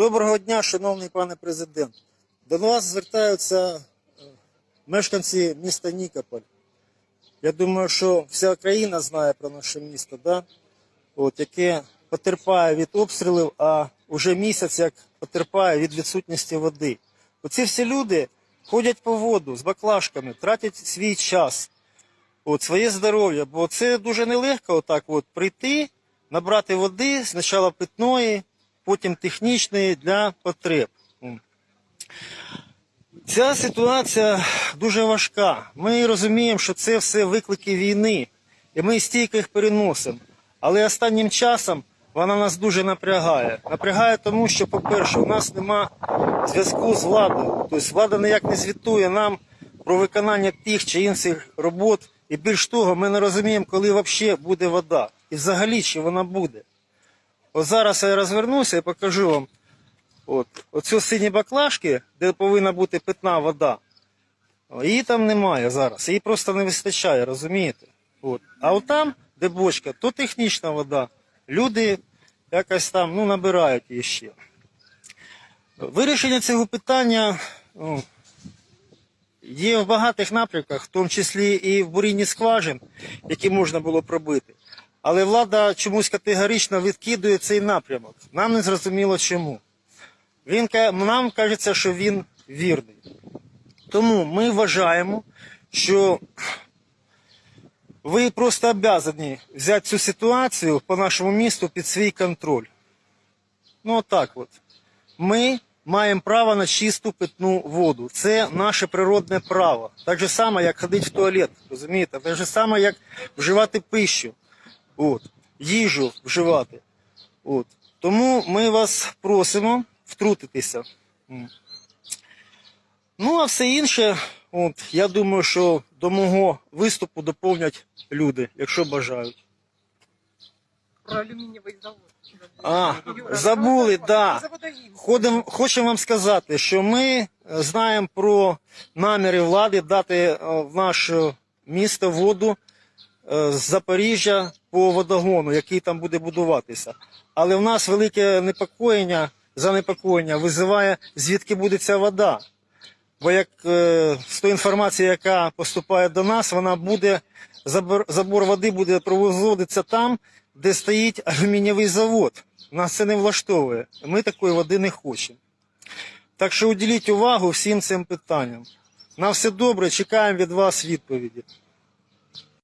Доброго дня, шановний пане президент. До вас звертаються е, мешканці міста Нікополь. Я думаю, що вся країна знає про наше місто, да? От, яке потерпає від обстрілів, а вже місяць як потерпає від відсутності води. Оці всі люди ходять по воду з баклажками, тратять свій час, от, своє здоров'я, бо це дуже нелегко отак от прийти, набрати води, спочатку питної, потім технічної для потреб. Ця ситуація дуже важка. Ми розуміємо, що це все виклики війни, і ми стійко їх переносимо. Але останнім часом вона нас дуже напрягає. Напрягає тому, що, по-перше, у нас нема зв'язку з владою. Тобто влада ніяк не звітує нам про виконання тих чи інших робот. І більш того, ми не розуміємо, коли взагалі буде вода. І взагалі чи вона буде. От зараз я розвернуся і покажу вам от, оцю сині баклажки, де повинна бути питна вода. Її там немає зараз. Її просто не вистачає, розумієте? От. А от там, де бочка, то технічна вода. Люди якось там ну, набирають її ще. Вирішення цього питання ну, є в багатих напрямках, в тому числі і в бурінні скважин, які можна було пробити. Але влада чомусь категорично відкидує цей напрямок. Нам не зрозуміло чому. Він, нам кажеться, що він вірний. Тому ми вважаємо, що ви просто обязані взяти цю ситуацію по нашому місту під свій контроль. Ну, отак от. Ми маємо право на чисту питну воду. Це наше природне право. Так же само, як ходити в туалет, розумієте? Так же само, як вживати пищу, от, їжу вживати. От. Тому ми вас просимо втрутитися. Ну, а все інше, от, я думаю, що до мого виступу доповнять люди, якщо бажають. Про алюмінієвий завод. А, забули, про да. Ходим, хочемо вам сказати, що ми е, знаємо про наміри влади дати е, в наше місто воду е, з Запоріжжя по водогону, який там буде будуватися. Але в нас велике непокоєння, занепокоєння визиває, звідки буде ця вода. Бо як е, з тої інформації, яка поступає до нас, вона буде забор, забор води буде проводитися там, де стоїть алюмінієвий завод. Нас це не влаштовує. Ми такої води не хочемо. Так що уділіть увагу всім цим питанням. На все добре, чекаємо від вас відповіді.